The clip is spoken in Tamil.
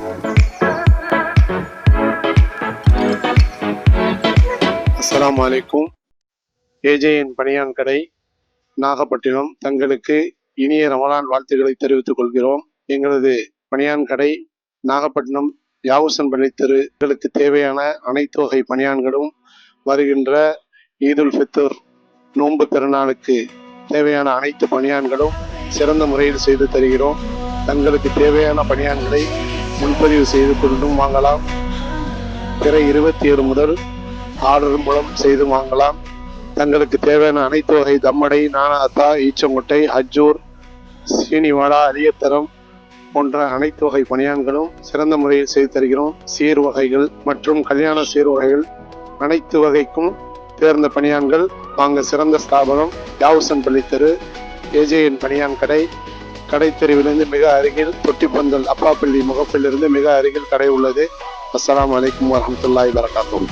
அஸ்லாம் வலைக்கும் ஏஜேஎன் பணியான் கடை நாகப்பட்டினம். தங்களுக்கு இனிய ரமலான் வாழ்த்துக்களை தெரிவித்துக் கொள்கிறோம். எங்களது பணியான் கடை நாகப்பட்டினம் யாவுசன் பள்ளி தெருகளுக்கு தேவையான அனைத்து வகை பணியான்களும் வருகின்ற ஈதுல் ஃபித்தர் நோன்பு பெருநாளுக்கு தேவையான அனைத்து பணியான்களும் சிறந்த முறையில் செய்து தருகிறோம். தங்களுக்கு தேவையான பணியான்களை முன்பதிவு செய்து கொண்டும் வாங்கலாம். பிற இருபத்தி ஏழு முதல் ஆர்டர் மூலம் செய்து வாங்கலாம். தங்களுக்கு தேவையான அனைத்து வகை தம்மடை நானாத்தா ஈச்சங்குட்டை அஜூர் சீனிவாடா அரியத்தரம் போன்ற அனைத்து வகை பணியான்களும் சிறந்த முறையில் செய்து தருகிறோம். சீர் வகைகள் மற்றும் கல்யாண சீர் வகைகள் அனைத்து வகைக்கும் தேர்ந்த பணியான்கள். வாங்க சிறந்த ஸ்தாபனம் யாவுசன் பள்ளித்தெரு ஏஜேஎன் பணியான் கடை கடை தெருவிலிருந்து மிக அருகில் தொட்டிப்பந்தல் அப்பாப்பள்ளி முகப்பிலிருந்து மிக அருகில் கடை உள்ளது. அஸ்லாம் வலைக்கம் வரமத்துல்லாய் வரகாத்தூர்